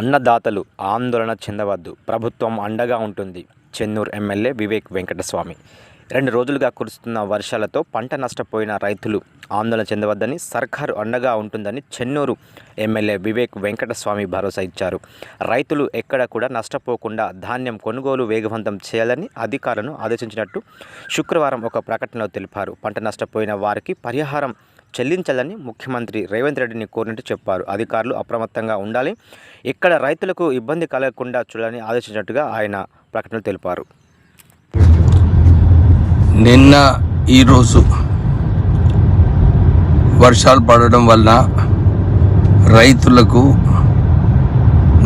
అన్నదాతలు ఆందోళన చెందవద్దు. ప్రభుత్వం అండగా ఉంటుంది. చెన్నూరు ఎమ్మెల్యే వివేక్ వెంకటస్వామి. రెండు రోజులుగా కురుస్తున్న వర్షాలతో పంట నష్టపోయిన రైతులు ఆందోళన చెందవద్దని సర్కారు అండగా ఉంటుందని చెన్నూరు ఎమ్మెల్యే వివేక్ వెంకటస్వామి భరోసా ఇచ్చారు. రైతులు ఎక్కడ కూడా నష్టపోకుండా ధాన్యం కొనుగోలు వేగవంతం చేయాలని అధికారులను ఆదేశించినట్టు శుక్రవారం ఒక ప్రకటనలో తెలిపారు. పంట నష్టపోయిన వారికి పరిహారం చెల్లించాలని ముఖ్యమంత్రి రేవంత్ రెడ్డిని కోరినట్టు చెప్పారు. అధికారులు అప్రమత్తంగా ఉండాలి. ఇక్కడ రైతులకు ఇబ్బంది కలగకుండా చూడాలని ఆదేశించినట్టుగా ఆయన ప్రకటనలు తెలిపారు. నిన్న ఈరోజు వర్షాలు పడడం వల్ల రైతులకు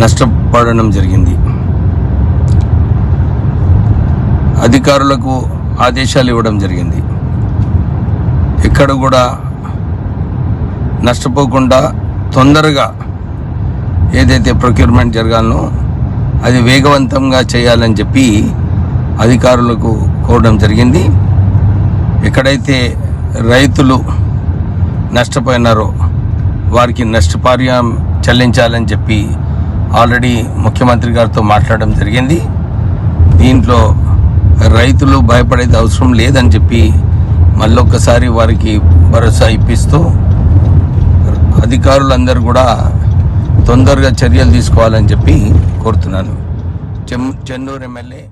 నష్టపడడం జరిగింది. అధికారులకు ఆదేశాలు ఇవ్వడం జరిగింది. ఎక్కడ కూడా నష్టపోకుండా తొందరగా ఏదైతే ప్రొక్యూర్మెంట్ జరగాలనో అది వేగవంతంగా చేయాలని చెప్పి అధికారులకు కోరడం జరిగింది. ఎక్కడైతే రైతులు నష్టపోయినారో వారికి నష్టపరిహారం చెల్లించాలని చెప్పి ఆల్రెడీ ముఖ్యమంత్రి గారితో మాట్లాడడం జరిగింది. దీంట్లో రైతులు భయపడేది అవసరం లేదని చెప్పి మళ్ళొక్కసారి వారికి భరోసా ఇప్పిస్తూ అధికారులందరూ కూడా తొందరగా చర్యలు తీసుకోవాలని చెప్పి కోరుతున్నాను. చెన్నూరు ఎమ్మెల్యే